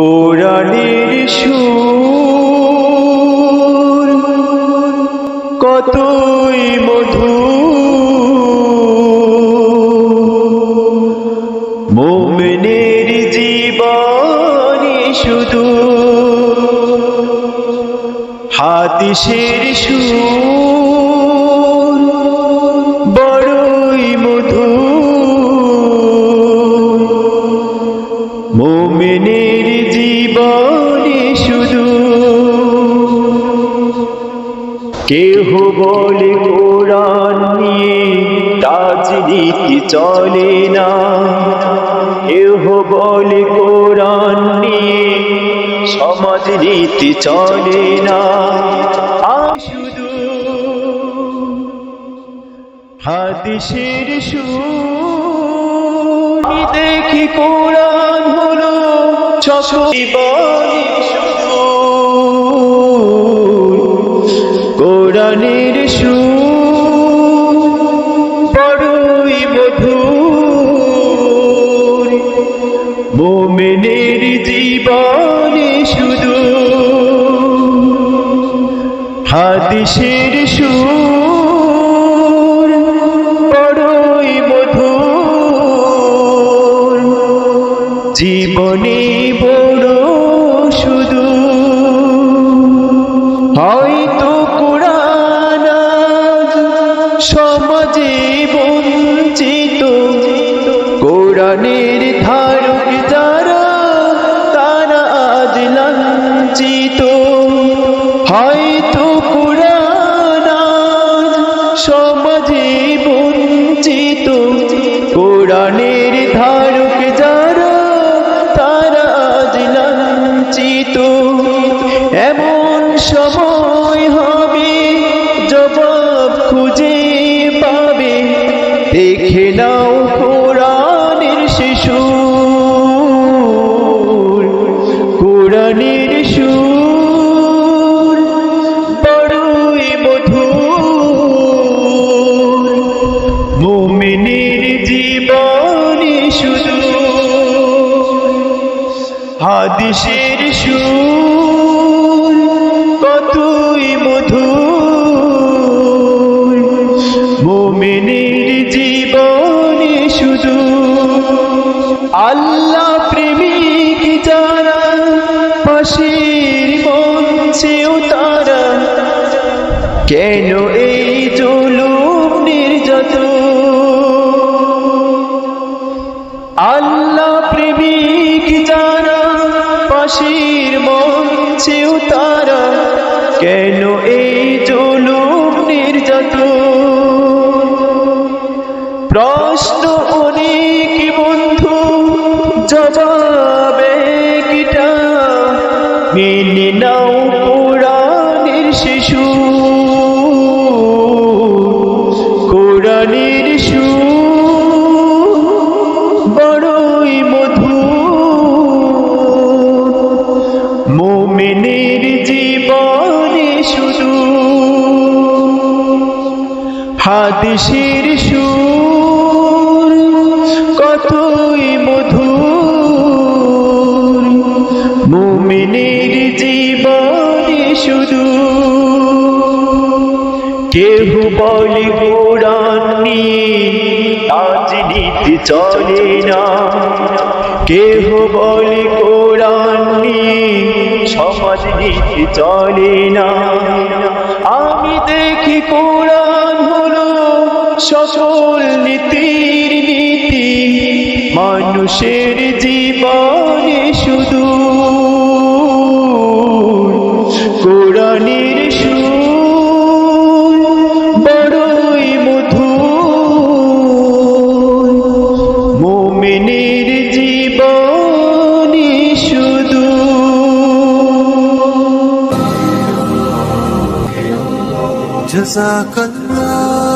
কোরআনের সুর কতই মধু মোমনের জীবনে শুধু হাদিসের সুর বড়ই মধু মোমেনের জীবনে শুধু কেহ বলে কোরআন নিয়ে রাজনীতি চলে না। কেহ বলে কোরআন নিয়ে সমাজ নীতি চলে না। শুধু হাদিসের সুর দেখি কোরআন হলো কোরআনের সুর বড়ই মধুর। মোমেনের জীবনে শুধু হাদিসের সুর জীবনে বড় শুধু। হয়তো কোরআন সমাজে বঞ্চিত। কোরআনের ধারক যারা, তারা আজ লাঞ্ছিত। হয়তো কোরআন সমাজে বঞ্চিত। কোরআনের সময় হবে জবাব খুঁজে পাবে। দেখে নাও কোরআনের শিশু। কোরআনের সুর শুধু হাদিসের সুর। আল্লাহ প্রেমিক যারা, পাশের মঞ্চেও তারা, কেন এই জুলুম নির্যাতন? আল্লাহ প্রেমিক যারা, পাশের মঞ্চেও তারা, কেন এই মেনে নাও কোরআনের শিশু। কোরআনের সুর বড়ই মধু মোমেনের জীবনে শুধু হাদিসের সুর কেহ বলে কোরআন রাজনীতি চলে না। কেহ বলে কোরআন নিয়ে সমাজ নীতি চলে না। আমি দেখি কোরআন হলো সকল নীতির নীতি। মানুষের জীবনে শুধু মুমিনের জীবনী শুধু। জজাকাল্লাহ